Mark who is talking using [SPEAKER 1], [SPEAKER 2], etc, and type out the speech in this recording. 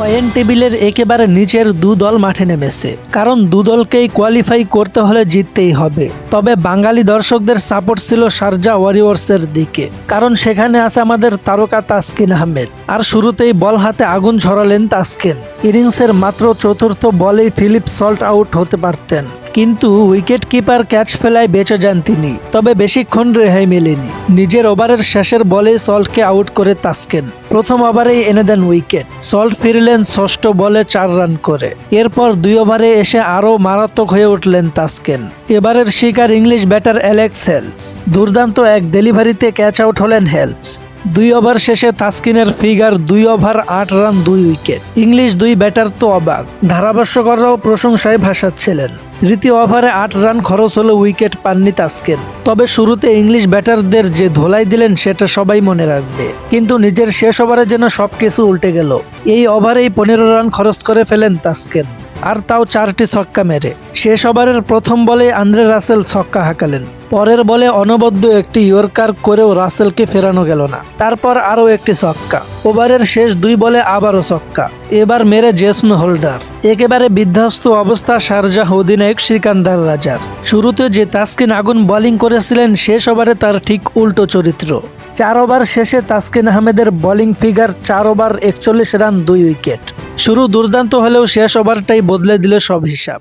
[SPEAKER 1] Point টেবিলের একেবারে নিচের দু দল মাঠে নেমেছে। কারণ দু দলকেই কোয়ালিফাই করতে হলে জিততেই হবে। তবে বাঙালি দর্শকদের সাপোর্ট ছিল শারজা ওয়ারিয়র্সের দিকে। কারণ সেখানে আছে আমাদের তারকা তাসকিন আহমেদ। আর শুরুতেই বল হাতে আগুন ঝরালেন তাসকিন। ইনিংসের মাত্র চতুর্থ বলেই ফিলিপ সল্ট আউট হতে পারতেন। কিন্তু উইকেট কিপার ক্যাচ ফেলায় বেঁচে যান তিনি, তবে বেশিক্ষণ রেহাই মেলেনি। নিজের ওভারের শেষের বলেই সল্টকে আউট করে তাসকেন। প্রথম ওভারেই এনে দেন উইকেট। সল্ট ফিরলেন ষষ্ঠ বলে চার রান করে। এরপর দুই ওভারে এসে আরও মারাত্মক হয়ে উঠলেন তাসকেন। এবারের শিকার ইংলিশ ব্যাটার অ্যালেক্স হেলস। দুর্দান্ত এক ডেলিভারিতে ক্যাচ আউট হলেন হেলস। দুই ওভার শেষে তাসকিনের ফিগার দুই ওভার আট রান, দুই উইকেট। ইংলিশ দুই ব্যাটার তো অবাক। ধারাভাষ্যকররাও প্রশংসায় ভাসাচ্ছিলেন। তৃতীয় ওভারে আট রান খরচ হলো উইকেট পাননি তাসকিন। তবে শুরুতে ইংলিশ ব্যাটারদের যে ধোলাই দিলেন সেটা সবাই মনে রাখবে। কিন্তু নিজের শেষ ওভারে যেন সবকিছু উল্টে গেল। এই ওভারেই পনেরো রান খরচ করে ফেলেন তাসকিন। আর তাও চারটি ছক্কা মেরে। শেষ ওভারের প্রথম বলে আন্দ্রে রাসেল ছক্কা হাঁকালেন। পরের বলে অনবদ্য একটি ইয়র্কার করেও রাসেলকে ফেরানো গেল না। তারপর আরও একটি ছক্কা। ওভারের শেষ দুই বলে আবারও ছক্কা। এবার মেরে জেসন হোল্ডার। একেবারে বিধ্বস্ত অবস্থা শারজাহ অধিনায়ক সিকান্দার রাজার। শুরুতে যে তাসকিন আগুন বোলিং করেছিলেন, শেষ ওভারে তার ঠিক উল্টো চরিত্র। চার ওভার শেষে তাসকিন আহমেদের বোলিং ফিগার চার ওভার একচল্লিশ রান, দুই উইকেট। শুরু দুর্দান্ত হলেও শেষ ওভারটাই বদলে দিল সব হিসাব।